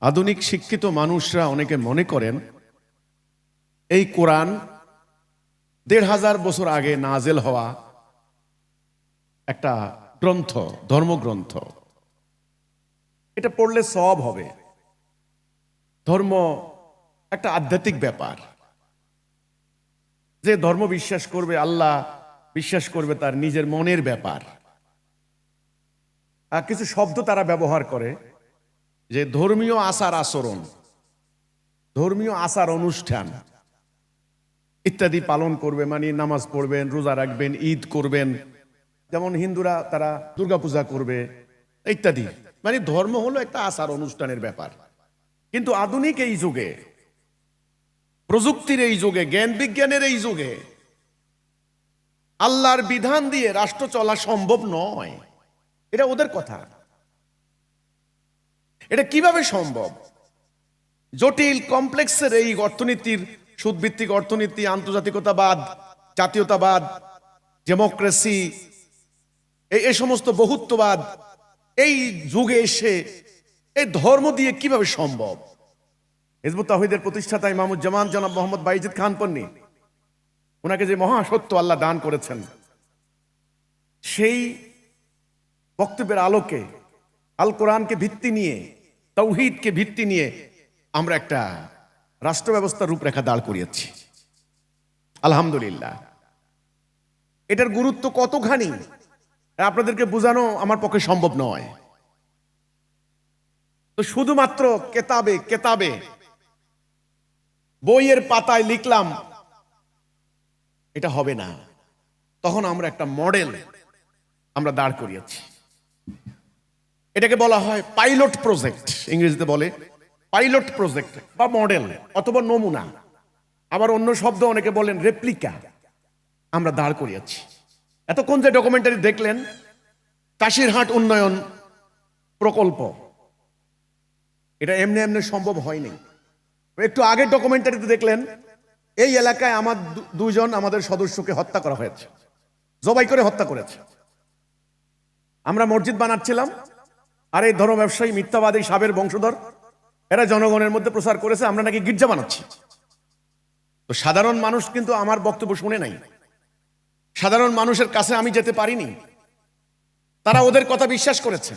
আধুনিক শিক্ষিত মানুষরা অনেকে মনে করেন, এই কোরআন দেড় হাজার বছর আগে নাজেল হওয়া একটা গ্রন্থ, ধর্মগ্রন্থ। এটা পড়লে সব হবে। ধর্ম একটা আধ্যাত্মিক ব্যাপার। যে ধর্ম বিশ্বাস করবে, আল্লাহ বিশ্বাস করবে তার নিজের মনের ব্যাপার। আর কিছু শব্দ তারা ব্যবহার করে। যে ধর্মীয় আচার আচরণ, ধর্মীয় আচার অনুষ্ঠান ইত্যাদি পালন করবে মানে নামাজ পড়বেন, রোজা রাখবেন, ঈদ করবেন। যেমন হিন্দুরা তারা দুর্গাপূজা করবে, ইত্যাদি। মানে ধর্ম হলো একটা আচার অনুষ্ঠানের ব্যাপার। কিন্তু আধুনিক এই যুগে, প্রযুক্তির এই যুগে, জ্ঞান বিজ্ঞানের এই যুগে, আল্লাহর বিধান দিয়ে রাষ্ট্র চলা সম্ভব নয়। এটা ওদের কথা। এটা কীভাবে সম্ভব? জটিল, কমপ্লেক্সের এই অর্থনীতির সুদভিত্তিক অর্থনীতি, আন্তর্জাতিকতাবাদ, জাতীয়তাবাদ, ডেমোক্রেসি এই সমস্ত বহুত্ববাদ, এই যুগে এসে এই ধর্ম দিয়ে কীভাবে সম্ভব? হিজবুত তাহিদের প্রতিষ্ঠাতা ইমামুজ্জামান জনাব মোহাম্মদ বাইজিদ খান পন্নি, ওনাকে যে মহাসত্য আল্লাহ দান করেছেন, সেই বক্তব্যের আলোকে আল কোরআনকে ভিত্তি নিয়ে তৌহিদকে ভিত্তি নিয়ে আমরা একটা রাষ্ট্র ব্যবস্থার রূপরেখা দাঁড় করিয়েছি। আলহামদুলিল্লাহ। এটার গুরুত্ব কতখানি আপনাদেরকে বোঝানো আমার পক্ষে সম্ভব নয়। তো শুধুমাত্র কেতাবে কেতাবে বইয়ের পাতায় লিখলাম, এটা হবে না। তখন আমরা একটা মডেল আমরা দাঁড় করিয়েছি। এটাকে বলা হয় পাইলট প্রজেক্ট। ইংরেজিতে বলে পাইলট প্রজেক্ট বা মডেল অথবা নমুনা। আবার অন্য শব্দ অনেকে বলেন রেপ্লিকা। আমরা দাঁড় করিয়েছি। এতক্ষণ যে ডকুমেন্টারি দেখলেন, কাশিরহাট উন্নয়ন প্রকল্প। এটা এমনি এমনি সম্ভব হয়নি। একটু আগের ডকুমেন্টারিতে দেখলেন, এই এলাকায় আমার দুজন আমাদের সদস্যকে হত্যা করা হয়েছে। জবাই করে হত্যা করেছে। আমরা মসজিদ বানাচ্ছিলাম আর এই ধর্ম ব্যবসায়ী মিথ্যাবাদী সাবের বংশধর, এরা জনগণের মধ্যে প্রচার করেছে, আমরা নাকি গির্জা বানাচ্ছি। তো সাধারণ মানুষ কিন্তু আমার বক্তব্য শুনে নাই। সাধারণ মানুষের কাছে আমি যেতে পারিনি। তারা ওদের কথা বিশ্বাস করেছে।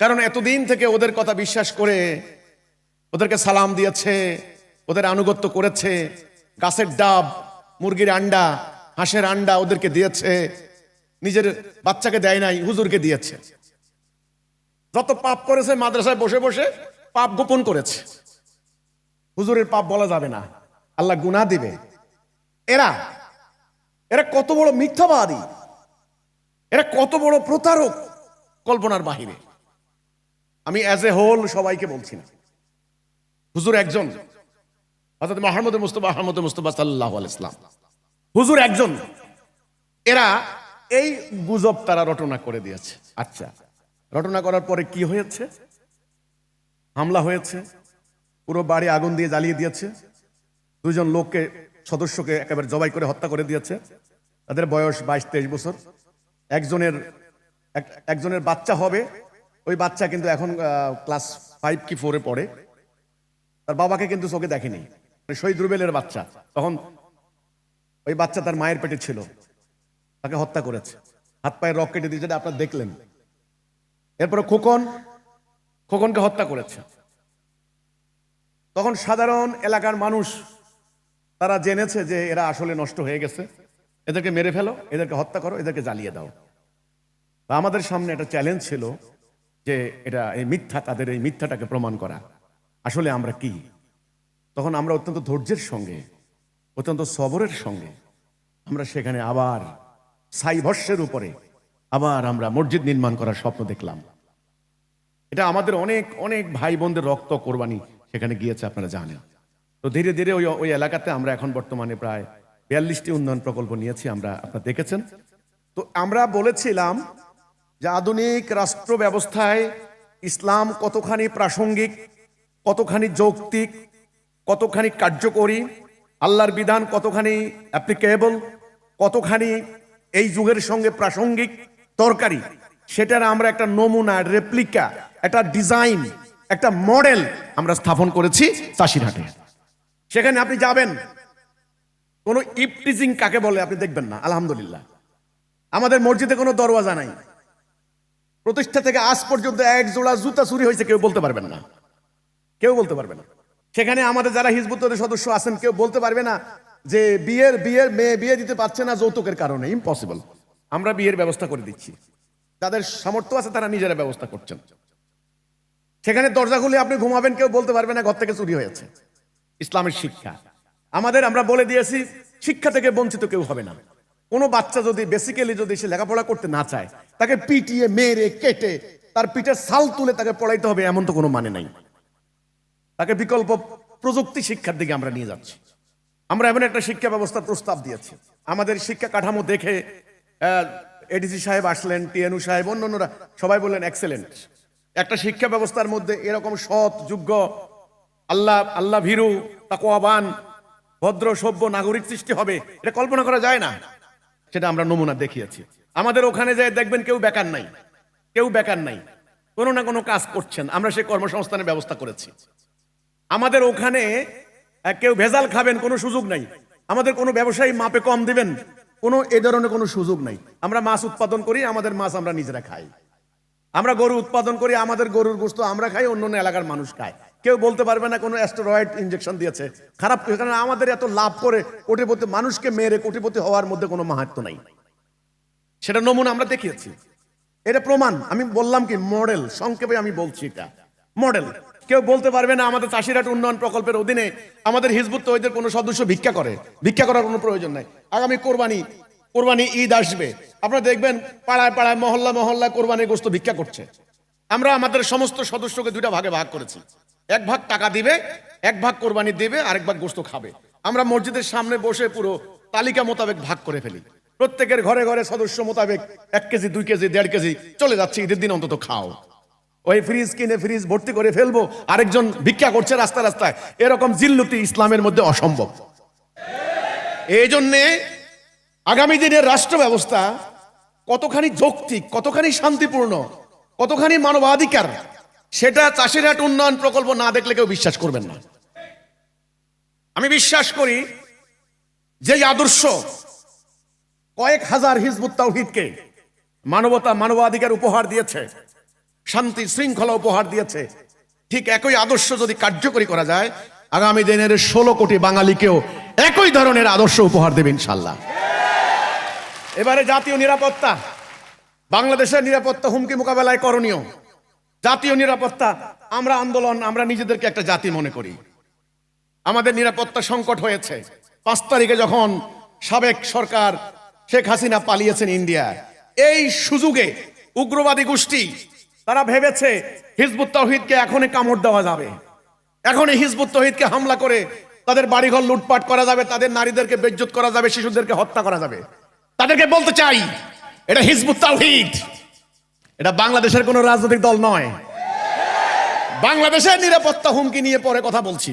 কারণ এতদিন থেকে ওদের কথা বিশ্বাস করে ওদেরকে সালাম দিয়েছে, ওদের আনুগত্য করেছে, গাছের ডাব, মুরগির আন্ডা, হাঁসের আন্ডা ওদেরকে দিয়েছে, নিজের বাচ্চাকে দেয় নাই, হুজুরকে দিয়েছে। যত পাপ করেছে মাদ্রাসায় বসে বসে পাপ গোপন করেছে। হুজুরের পাপ বলা যাবে না। আল্লাহ গুনাহ দিবে। এরা এরা কত বড় মিথ্যাবাদী। এরা কত বড় প্রতারক কল্পনার বাহিরে। আমি অ্যাজ এ হোল সবাইকে বলছি না। হুজুর একজন অর্থাৎ মাহমুদ মুস্তফা আহমদ মুস্তফা সাল্লাহ ইসলাম হুজুর একজন। এরা এই গুজব তারা রটনা করে দিয়েছে। আচ্ছা রটনা করার পরে কি হয়েছে? হামলা হয়েছে, পুরো বাড়ি আগুন দিয়ে জ্বালিয়ে দিয়েছে, দুজন লোককে, সদস্যকে একেবারে জবাই করে হত্যা করে দিয়েছে। তাদের বয়স বাইশ, তেইশ বছর। একজনের, এক- একজনের বাচ্চা হবে, ওই বাচ্চা কিন্তু এখন ক্লাস ফাইভ কি ফোরে পড়ে। তার বাবাকে কিন্তু চোখে দেখেনি। মানে শহীদ রুবেলের বাচ্চা। তখন ওই বাচ্চা তার মায়ের পেটে ছিল। তাকে হত্যা করেছে। হাত পায়ে রক কেটে দিয়েছে আপনারা দেখলেন। এরপরে খোকন, খোকনকে হত্যা করেছে। তখন সাধারণ এলাকার মানুষ তারা জেনেছে যে এরা আসলে নষ্ট হয়ে গেছে। এদেরকে মেরে ফেলো, এদেরকে হত্যা করো, এদেরকে জ্বালিয়ে দাও। আমাদের সামনে একটা চ্যালেঞ্জ ছিল যে এটা, এই মিথ্যা, তাদের এই মিথ্যাটাকে প্রমাণ করা। আসলে আমরা কি? তখন আমরা অত্যন্ত ধৈর্যের সঙ্গে, অত্যন্ত সবরের সঙ্গে, আমরা সেখানে আবার সাইভস্যের উপরে আবার আমরা মসজিদ নির্মাণ করার স্বপ্ন দেখলাম। এটা আমাদের অনেক অনেক ভাই বোনদের রক্ত কোরবানি সেখানে গিয়েছে, আপনারা জানেন। তো ধীরে ধীরে ওই ওই এলাকাতে আমরা এখন বর্তমানে প্রায় বিয়াল্লিশটি উন্নয়ন প্রকল্প নিয়েছি, আমরা আপনারা দেখেছেন। তো আমরা বলেছিলাম যে আধুনিক রাষ্ট্র ব্যবস্থায় ইসলাম কতখানি প্রাসঙ্গিক, কতখানি যৌক্তিক, কতখানি কার্যকরী, আল্লাহর বিধান কতখানি অ্যাপ্লিকেবল কতখানি এই যুগের সঙ্গে প্রাসঙ্গিক তরকারি। সেটার আমরা একটা নমুনা রেপ্লিকা একটা ডিজাইন একটা মডেল আমরা স্থাপন করেছি চাষিরহাটে। সেখানে আপনি যাবেন। কোনো ইপটিজিং কাকে বলে আপনি দেখবেন না, আলহামদুলিল্লাহ। আমাদের মসজিদে কোনো দরওয়াজা নাই। প্রতিষ্ঠা থেকে আজ পর্যন্ত এক জোড়া জুতা চুরি হয়েছে, কেউ বলতে পারবেন না। কেউ বলতে পারবে না। সেখানে আমাদের যারা হিজবুতের সদস্য আছেন, কেউ বলতে পারবে না যে বিয়ের বিয়ের মেয়ে বিয়ে দিতে পারছে না যৌতুকের কারণে। ইম্পসিবল আমরা বিয়ের ব্যবস্থা করে দিচ্ছি। যাদের সামর্থ্য আছে তারা নিজেরা ব্যবস্থা করছেন। সেখানে দরজা খুলে আপনি ঘুমাবেন, কেউ বলতে পারবে না ঘর থেকে চুরি হয়েছে ইসলামের শিক্ষা। আমাদের আমরা বলে দিয়েছি, শিক্ষা থেকে বঞ্চিত কেউ হবে না। কোনো বাচ্চা যদি বেসিক্যালি যদি সে লেখাপড়া করতে না চায়, তাকে পিটিয়ে, মেরে, কেটে, তার পিঠের সাল তুলে তাকে পড়াইতে হবে, এমন তো কোনো মানে নাই। তাকে বিকল্প প্রযুক্তি শিক্ষার দিকে আমরা নিয়ে যাচ্ছি। আমরা এমন একটা শিক্ষা ব্যবস্থার প্রস্তাব দিয়েছি। আমাদের শিক্ষা কাঠামো দেখে এডিসি সাহেব আসলেন টিএনু সাহেব অন্য অন্যরা সবাই বললেন এক্সেলেন্ট একটা শিক্ষা ব্যবস্থার মধ্যে এরকম সৎ, যোগ্য, আল্লাহ আল্লাহ ভীরু তাকোয়াবান ভদ্র, সভ্য নাগরিক সৃষ্টি হবে, এটা কল্পনা করা যায় না। সেটা আমরা নমুনা দেখিয়েছি। আমাদের ওখানে যায় দেখবেন কেউ বেকার নাই, কেউ বেকার নাই, কোনো না কোনো কাজ করছেন, আমরা সেই কর্মসংস্থানের ব্যবস্থা করেছি। আমাদের ওখানে কেউ ভেজাল খাবেন, কোনো সুযোগ নাই। আমাদের কোনো ব্যবসায়ী মাপে কম দিবেন কোনো, এ ধরনের কোনো সুযোগ নাই। আমরা মাছ উৎপাদন করি, আমাদের মাছ আমরা নিজেরা খাই। আমরা গরু উৎপাদন করি, আমাদের গরুর গোস্ত আমরা খাই, অন্য অন্য এলাকার মানুষ খায়। কেউ বলতে পারবে না কোনো অ্যাস্টেরয়েড ইনজেকশন দিয়েছে। খারাপ কারণ আমাদের এত লাভ করে কোটিপতি, মানুষকে মেরে কোটিপতি হওয়ার মধ্যে কোনো মাহাত্ম নাই। সেটা নমুনা আমরা দেখিয়েছি। এটা প্রমাণ, আমি বললাম কি মডেল সংক্ষেপে আমি বলছি এটা। মডেল কেউ বলতে পারবে না আমাদের চাষিরহাট উন্নয়ন প্রকল্পের অধীনে আমাদের হিজবুত তৈদের কোনো সদস্য ভিক্ষা করে। ভিক্ষা করার কোনো প্রয়োজন নাই। আগামী কোরবানি কোরবানি ঈদ আসবে। আপনারা দেখবেন পাড়ায় পাড়ায়, মহল্লা মহল্লা কোরবানির গোস্ত ভিক্ষা করছে। আমরা আমাদের সমস্ত সদস্যকে দুইটা ভাগে ভাগ করেছি। এক ভাগ টাকা দিবে, এক ভাগ কোরবানি দেবে, আরেক ভাগ গোস্ত খাবে। আমরা মসজিদের সামনে বসে পুরো তালিকা মোতাবেক ভাগ করে ফেলি। প্রত্যেকের ঘরে ঘরে সদস্য মোতাবেক এক কেজি, দুই কেজি, দেড় কেজি চলে যাচ্ছে, ঈদের দিন অন্তত খাও। ওই ফ্রিজ কিনে ফ্রিজ ভর্তি করে ফেলব, আরেকজন ভিক্ষা করছে রাস্তা রাস্তায়। এরকম জিল্লুতি ইসলামের মধ্যে অসম্ভব। এই জন্যে আগামী দিনের রাষ্ট্র ব্যবস্থা কতখানি যৌক্তিক, কতখানি শান্তিপূর্ণ, কতখানি মানবাধিকার, সেটা চাষিরহাট উন্নয়ন প্রকল্প না দেখলে কেউ বিশ্বাস করবেন না। আমি বিশ্বাস করি যে আদর্শ কয়েক হাজার হিজবুত তাওহিদকে মানবতা, মানবাধিকার উপহার দিয়েছে। শান্তি শৃঙ্খলা উপহার দিয়েছে। ঠিক একই আদর্শ যদি কার্যকরী করা যায়, আগামী দিনের ষোলো কোটি বাঙালিকেও একই ধরনের আদর্শ উপহার দেবে ইনশাল্লাহ এবারে জাতীয় নিরাপত্তা। বাংলাদেশের নিরাপত্তা হুমকি মোকাবেলায় করণীয়। জাতীয় নিরাপত্তা, আমরা আন্দোলন, আমরা নিজেদেরকে একটা জাতি মনে করি। আমাদের নিরাপত্তা সংকট হয়েছে। পাঁচ তারিখে যখন সাবেক সরকার শেখ হাসিনা পালিয়েছেন ইন্ডিয়া এই সুযোগে উগ্রবাদী গোষ্ঠী তারা ভেবেছে হিজবুত তৌহিদকে এখনই কামড় দেওয়া যাবে। এখনই হিজবুত তৌহিদকে হামলা করে তাদের বাড়িঘর লুটপাট করা যাবে, তাদের নারীদেরকে বেজ্জত করা যাবে, শিশুদেরকে হত্যা করা যাবে। তাদেরকে বলতে চাই, এটা হিজবুত তাওহিদ এটা বাংলাদেশের কোনো রাজনৈতিক দল নয়। বাংলাদেশের নিরাপত্তা হুমকি নিয়ে পরে কথা বলছি।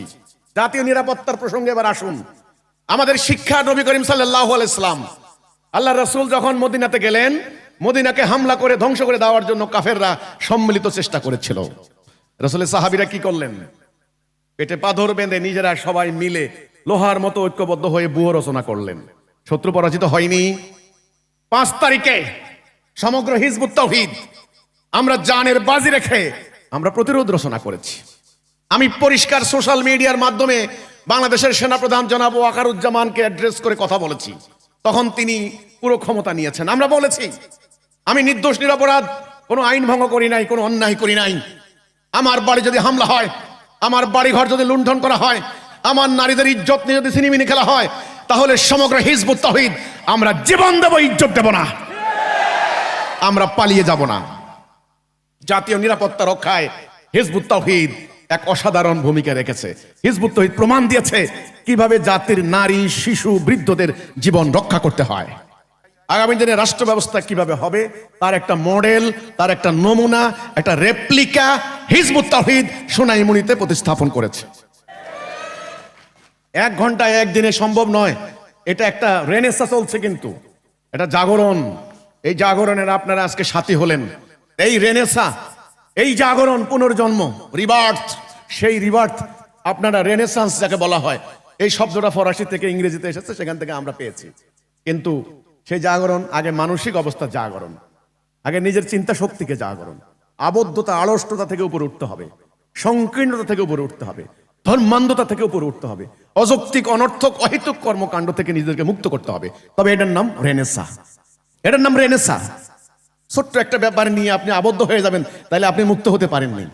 জাতীয় নিরাপত্তার প্রসঙ্গে এবার আসুন। আমাদের শিক্ষা নবী করিম সাল্লাহ আল্লাহ রসুল যখন মদিনাতে গেলেন মদিনাকে হামলা করে ধ্বংস করে দেওয়ার জন্য কাফেররা সম্মিলিত চেষ্টা করেছিল। রসুলের সাহাবিরা কি করলেন? পেটে পাথর বেঁধে নিজেরা সবাই মিলে লোহার মতো ঐক্যবদ্ধ হয়ে বুয়ো রচনা করলেন। শত্রু পরাজিত হয়নি। পাঁচ তারিখে সমগ্র হিজবুত তৌহিদ আমরা জানের বাজি রেখে আমরা প্রতিরোধ রচনা করেছি। আমি পরিষ্কার সোশ্যাল মিডিয়ার মাধ্যমে বাংলাদেশের সেনাপ্রধান জনাব ওয়াকারুজ্জামানকে অ্যাড্রেস করে কথা বলেছি। তখন তিনি পুরো ক্ষমতা নিয়েছেন। আমরা বলেছি আমি নির্দোষ, নিরপরাধ, কোনো আইন ভঙ্গ করি নাই, কোনো অন্যায় করি নাই। আমার বাড়ি যদি হামলা হয়, আমার বাড়ি ঘর যদি লুণ্ঠন করা হয়, আমার নারীদের ইজ্জত নিয়ে যদি সিনেমিনি খেলা হয়, তাহলে সমগ্র হিজবুত তহিদ আমরা জীবন দেব, ইজ্জত দেব না। আমরা পালিয়ে যাব না। জাতীয় নিরাপত্তা রক্ষায় হিজবুত তৌহিদ এক অসাধারণ ভূমিকা রেখেছে। হিজবুত তৌহিদ প্রমাণ দিয়েছে কীভাবে জাতির নারী, শিশু, বৃদ্ধদের জীবন রক্ষা করতে হয়। আগামী দিনে রাষ্ট্র ব্যবস্থা কীভাবে হবে, তার একটা মডেল, তার একটা নমুনা, একটা রেপ্লিকা হিজবুত তৌহিদ সোনাইমুনিতে প্রতিস্থাপন করেছে। এক ঘন্টায় একদিনে সম্ভব নয়। এটা একটা রেনেসা চলছে কিন্তু। এটা জাগরণ। এই জাগরণের আপনারা আজকে সাথী হলেন। এই রেনেসা এই জাগরণ পুনর্জন্ম রিবার্থ সেই রিবার্থ আপনারা রেনেসান্স যাকে বলা হয়, এই শব্দটা ফরাসি থেকে ইংরেজিতে এসেছে, সেখান থেকে আমরা পেয়েছি। কিন্তু সেই জাগরণ, আগে মানসিক অবস্থা জাগরণ, আগে নিজের চিন্তা শক্তিকে জাগরণ। আবদ্ধতা, আড়ষ্টতা থেকে উপরে উঠতে হবে। সংকীর্ণতা থেকে উপরে উঠতে হবে। ধর্মান্ধতা থেকে উপরে উঠতে হবে। অযৌক্তিক, অনর্থক, অহেতুক কর্মকাণ্ড থেকে নিজেদেরকে মুক্ত করতে হবে। তবে এটার নাম রেনেসা। এটার নাম রেনেসা। ছোট্ট একটা ব্যাপার নিয়ে আপনি আবদ্ধ হয়ে যাবেন, তাহলে আপনি মুক্ত হতে পারেননি।